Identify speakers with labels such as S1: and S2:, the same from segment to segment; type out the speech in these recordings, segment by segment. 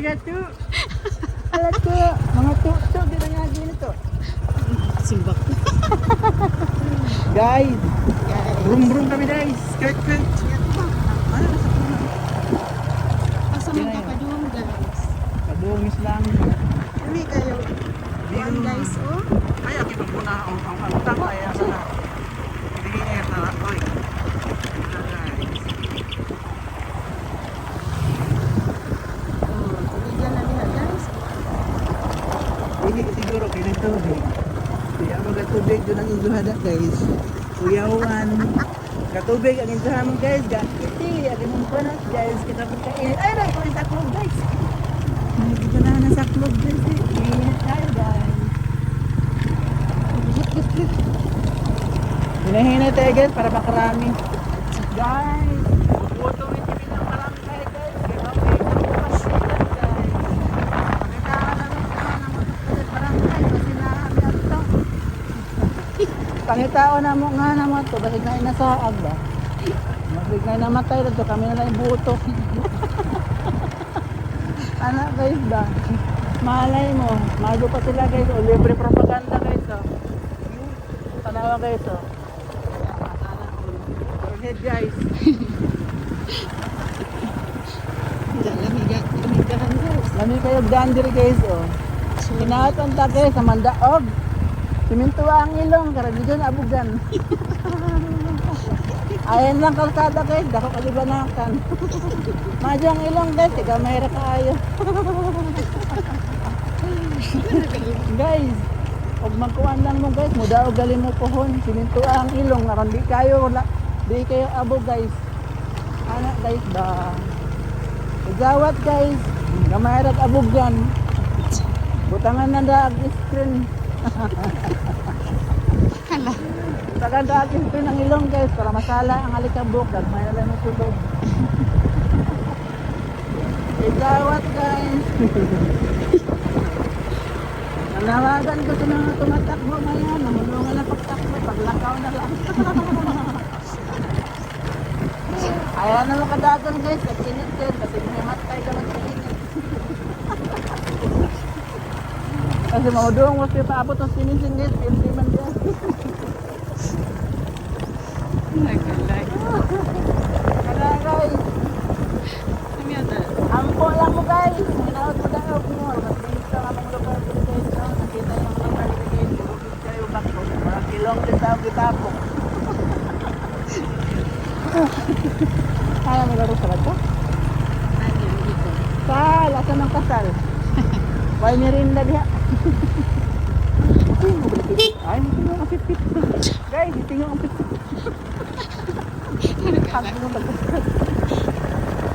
S1: Kira to. Alam ko, mga tukso, di na nga dito.
S2: Simbak.
S1: Guys, brum brum kami guys. Skirt skirt. Na?
S2: Asa man ka pa doon, guys?
S1: Kadungis lang.
S2: Kami kayo. Yan, guys, oh.
S1: Ay, aki pa muna ang ang ang tama ay asa na. Hindi niya na oy. Guys.
S2: Oh, tuligan na niya, guys.
S1: Hindi siguro kaya tubig. Kaya doon ang iluhada guys. Uyawan. Katubig ang insahan mo guys. Gakiti. Ang imong panas guys. Kita po kain. Ay, na ko sa club guys. Kita na na sa club guys. eh. Init tayo guys. Hinahinay tayo guys para makarami. Guys. Buto may timin ng marami tayo guys. Kaya okay. Bukas guys. Pangitao na mo nga na mo to na inasaag ba? Mabig na namatay na to kami na lang buto. Anak guys ba? Malay mo, mago pa sila guys o libre propaganda guys oh. Tanawa guys. Go ahead guys.
S2: Lamigan, lamigan, guys.
S1: Lami kayo dandiri guys oh. Kinatan ta guys sa mandaog. Siminto ang ilong karamihan abugan. Ayan lang kalsada guys, dako kalibanakan. Madyang ilong guys, ikaw mahira kaayo. guys, pag magkuhan lang mo guys, muda o galing mo pohon, siminto ang ilong, naran di kayo, wala, di kayo abo guys. Anak guys ba? Igawat guys, gamay abugan. Butangan na daag screen.
S2: Hala.
S1: Tagan daag screen ang ilong guys para masala ang alikabok. Gagmay na lang ng tulog. Igawat guys. Nanawagan ko sa mga tumatakbo ngayon. Namulungan na pagtakbo. Paglakaw na lang. Ayaw na makadagan guys. At sinit din. Kasi may matay ka Kasi maudong mo siya paabot ang sinisin guys. Pilsi man dyan.
S2: Nagkalay.
S1: Kaya guys.
S2: Kami ata.
S1: Ampo lang mo guys. Minaot mo daw mo. Mag-minit ka mga lugar dito? Nakita yung lugar dito kayo bakbo. Mga kilong din tao kitapok. Kaya mo laro sa bato?
S2: Ano dito?
S1: Kasal. Asa ng kasal? Why merinda diha? Ay, hindi mo ang pipit. Guys, hindi ang pipit.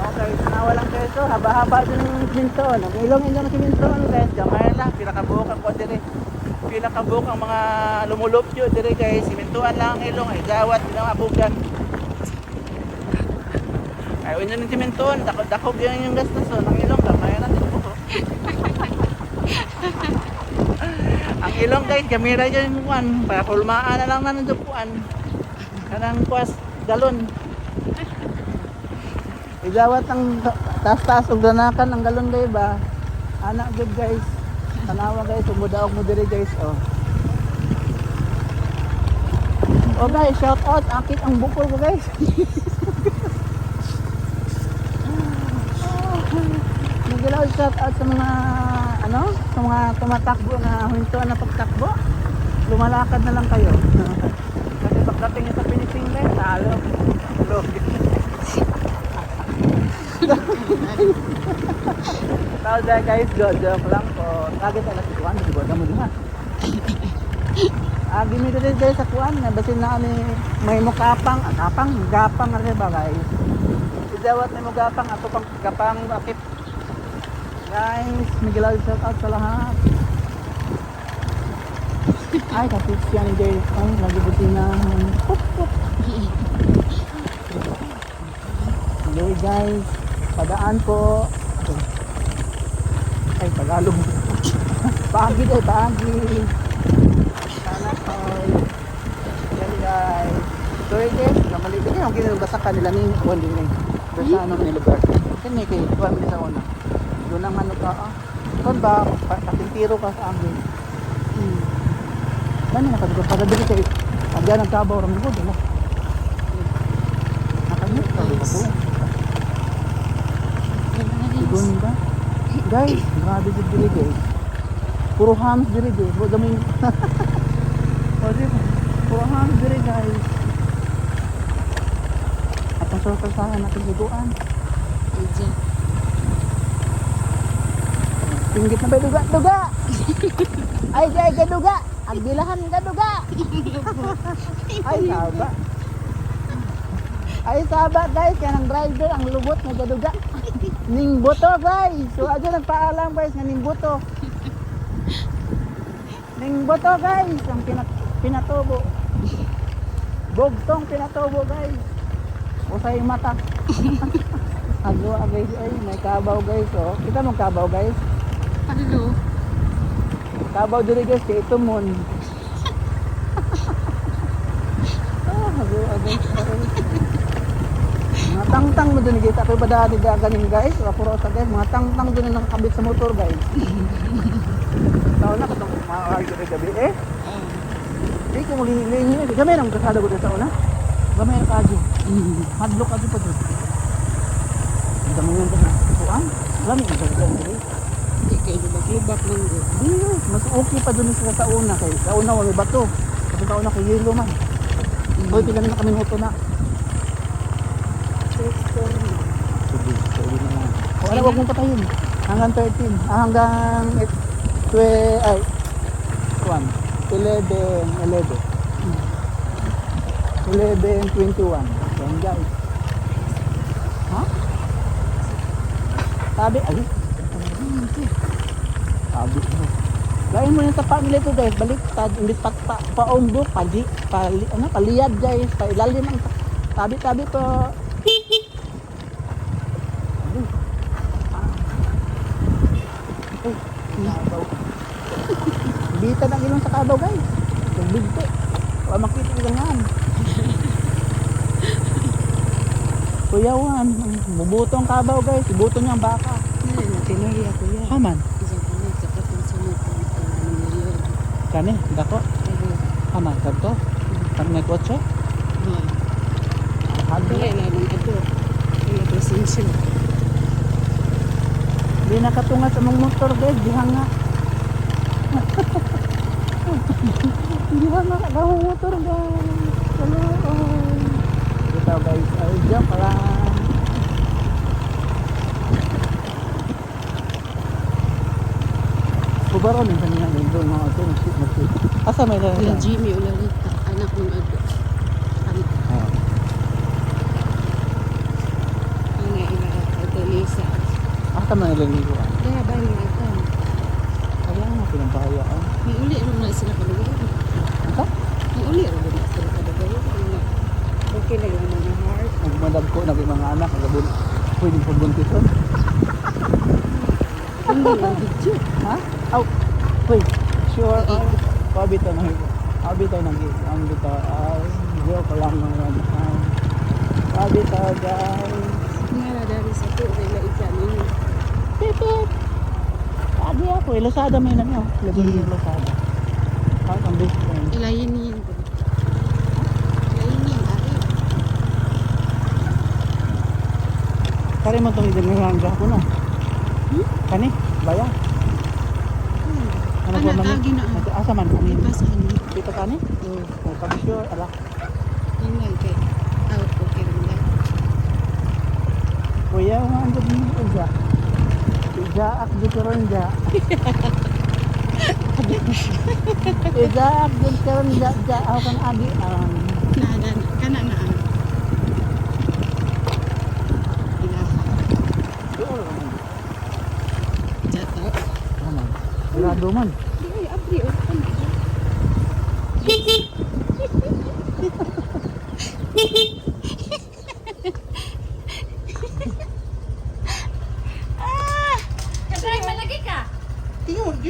S1: Okay, nawa lang kayo ito. Haba-haba din yung siminto. Nag-ilong-ilong na siminto. Ano guys, gamay lang. Pinakabuhok ang ko dire. Pinakabuhok ang mga lumulupyo dire guys. Simintuan lang ang. Ay, gawat. Abugan. Ayaw nyo ng simintuan. Dakog-dakog yun yung gastos. Ang ilong, gamay din po. Ang ilong guys, kamera dyan yung kuwan. Para kulmaan na lang na ng dupuan. Kanang kuwas, galon. Igawat ang ta- taas-taas og danakan ang galon guys ba. Anak good guys. Tanawa guys, umudaog mo diri guys oh. Oh guys, shout out akit ang bukol ko guys. Nagilaw shout out sa mga ano, sa mga tumatakbo na huminto na pagtakbo. Lumalakad na lang kayo. Kasi pagdating nyo sa line, talo. Tulog. Tawag dahil guys, joke, joke lang po. Lagi tayo sa kuwan, di ba? Damo diha. Ah, gimi dito dito sa kuwan, nabasin na kami may mukapang, ah, kapang, gapang ano ba guys? Idawat may mugapang, ako pang gapang akip. Guys, Miguel shout out sa lahat. Ay, kasi siya ni Jay. Ay, nagibuti na. Pop, pop. Okay guys, padaan po. Ay, Tagalog. Pagi day, pagi. Sana all. Yan guys. So ito, namali ko yung kinabasa kanila ni Juan din eh. Doon sa ano ni lugar. Kani kay family sa una. Doon ang ano ka ah. Kon ba pa- kapintiro ka sa amin.
S2: Hmm.
S1: Dami na kadto para dili kay agya nagkabaw ram ko dilo. Nakanyot ka ba ko? Gunda. Guys, grabe jud dili guys. Puro hams dili guys. Di ba? Puro hams dili guys. At ang sorpresahan natin higuan.
S2: Aja.
S1: Pinggit na ba duga? Duga! Ay, ay, ka duga! Agbilahan ka duga! Ay, saba. Ay, saba guys. Yan ang driver, ang lubot na gaduga. Ning buto guys. So, adyo nagpaalam guys nga ning buto. Ning buto guys. Ang pinat pinatubo. Bogtong pinatubo guys. Usay mata. Agwa guys. Ay, may kabaw guys. Oh. Kita mong kabaw guys.
S2: Hello.
S1: Kabaw diri guys kay ito mon. ah, hago agay. Mga tangtang mo dun kita kay badadi da ganing guys, puro sa guys, mga tangtang dun ang nakabit sa motor guys. Tao na katong maaari ko gabi eh. Di ko mulingi-lingi. Gamay nang kasada ko dito una. Gamay ang kaji. Madlok kaji pa dun. Ang dami yung na. Kuan. Lami ang dami
S2: lubak-lubak man.
S1: Yes, mas okay pa dun sa kauna kay kauna wala bato. Kasi kauna kay yelo man. Hoy, pila na kami moto na. Sige, sige na lang. O ano, wag mong patayin. Hanggang 13. Ah, hanggang it, twe, ay, 1, 11, 11. 11, 21. Yan guys. Ha? Sabi, ay, sabi mo. Gawin mo yung sa family ko guys, balik tad, hindi pa, pa, paundo, pali, pali, ano, paliyad guys, pa ilalim ang tabi-tabi po. Bita na ilong sa kabaw guys. Nagbigti. Wala makita ko ganyan. Kuyawan, bubuto ang kabaw guys, ibuto niya ang baka.
S2: Natinari ako yan.
S1: Haman,
S2: Isa ko na kapatid sa mga ano milyon.
S1: Kani, dako,
S2: Pero,
S1: haman, dako. Kami may kotse.
S2: ha.
S1: Hadi.
S2: Wala na nang ato. Wala presensya.
S1: Di nakatunga sa mong motor guys, dihang nga. dihang nga kagawang motor guys. Hello. Ito guys, ay joke lang. Yung kanina yung doon mga ito, nag-shoot. Asa may
S2: Wala
S1: lalaki?
S2: Jimmy Ularita. Anak ng. Ang
S1: Ah.
S2: ang nga ila ato Lisa.
S1: Asa may lalaki ah.
S2: Kaya ba niya ito?
S1: Kaya nga pinabayaan.
S2: May uli rin na sila kalugay.
S1: Ito?
S2: May uli rin na sila kalugay. Okay na yung mga heart.
S1: Nagmadag ko, naging mga anak, nagabun. Pwedeng pagbuntisan.
S2: Hindi lang video.
S1: Ha? Aw, wait. Sure. Oh. Pabito na hito. Pabito na hito. Ang dito ay joke lang naman. Um, Pabito guys.
S2: Nga dari sa to. Kaya ika niyo.
S1: Pipit. Sabi ako, eh, Lazada may na niyo. Labi
S2: Yeah.
S1: yung Lazada. Kahit ang best friend.
S2: Ilayin niyo.
S1: Kari mo itong idinirangga ko no.
S2: Hmm?
S1: Kani? Baya? Ano
S2: agi na.
S1: Ito, Asa man?
S2: Niyo.
S1: Dito kani?
S2: Oh.
S1: Oh, kami sure. Ala.
S2: Lang kay. Out ko kay Rula.
S1: Kuya, ang andod mo uja. Uja ak dito ron ja. Uja ak dito ron ja. Ja ako kan abi. Um,
S2: Naadan.
S1: Man.
S2: Di ay abri. o. Kana.
S3: Kasi malagi ka.
S1: Tingnan G.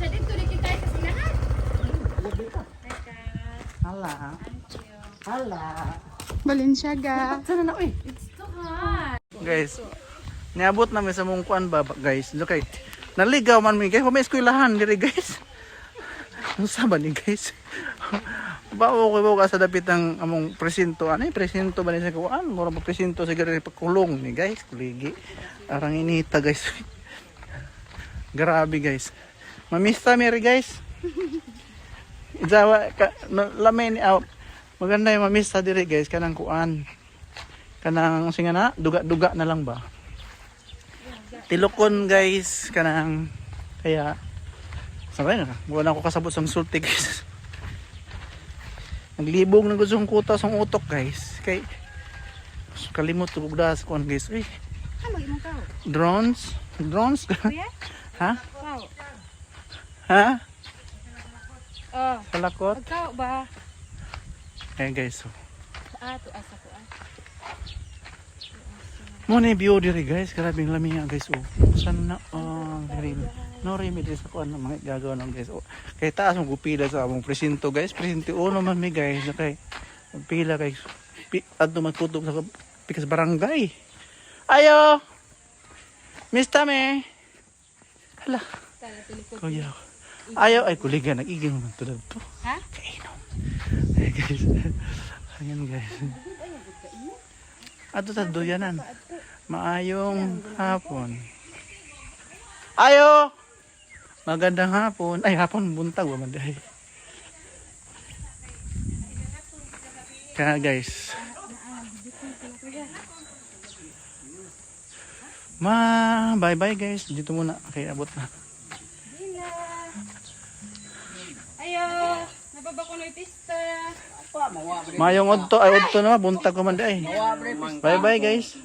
S3: Sa dito kita sa sinahan.
S1: Ala.
S4: Balenciaga.
S3: Sana na, uy. It's too hot.
S1: Guys, niabot namin sa mong kuan ba guys. Okay. Naligaw man mi guys. May eskwelahan diri guys. Ano sa ba ni guys? Bawo ko ba sa dapit ng among presinto. Ano yung presinto ba ni sa kuan? Mura pa presinto sa gari pakulong ni guys. Kuligi. Arang inita guys. Grabe guys. Mamista mi ri guys. Jawa ka no, lamin out. Maganda yung mamista diri guys kanang kuan kanang singa na duga-duga na lang ba tilokon guys kanang kaya sabay na wala ko kasabot sang sulti guys. Naglibog na gusto kong kuta sang utok guys. Kay kalimot ko das kuan guys. Uy.
S2: Ano
S1: drones? Drones?
S2: Kuya?
S1: ha? Ha?
S2: Oh,
S1: kalakot?
S2: Ikaw ba?
S1: ayan guys so
S2: Ah, tuas ako ah.
S1: Mo na view diri guys. Karabing lami nga guys oh. San na oh diri no remedy sa kuan mga gagawa ng guys oh. Kay taas mo gupila sa among presinto guys. Presinto uno man mi guys okay pila guys adto magkutob sa pikas barangay. Ayo! Mista me hala! Kuya. Ayo ay kuliga nag-iging man tulad to
S2: Ha?
S1: kainom. Ay guys. Ayan guys. Ato sa duyanan maayong hapon. Ayo! Magandang hapon. Ay hapon buntag wa man dahi kaya guys. Ma bye bye guys. Dito muna. Kay abot na.
S2: Ayo, nababa ko na pista.
S1: Mayong odto ay odto na buntag ko man dai. Bye bye guys.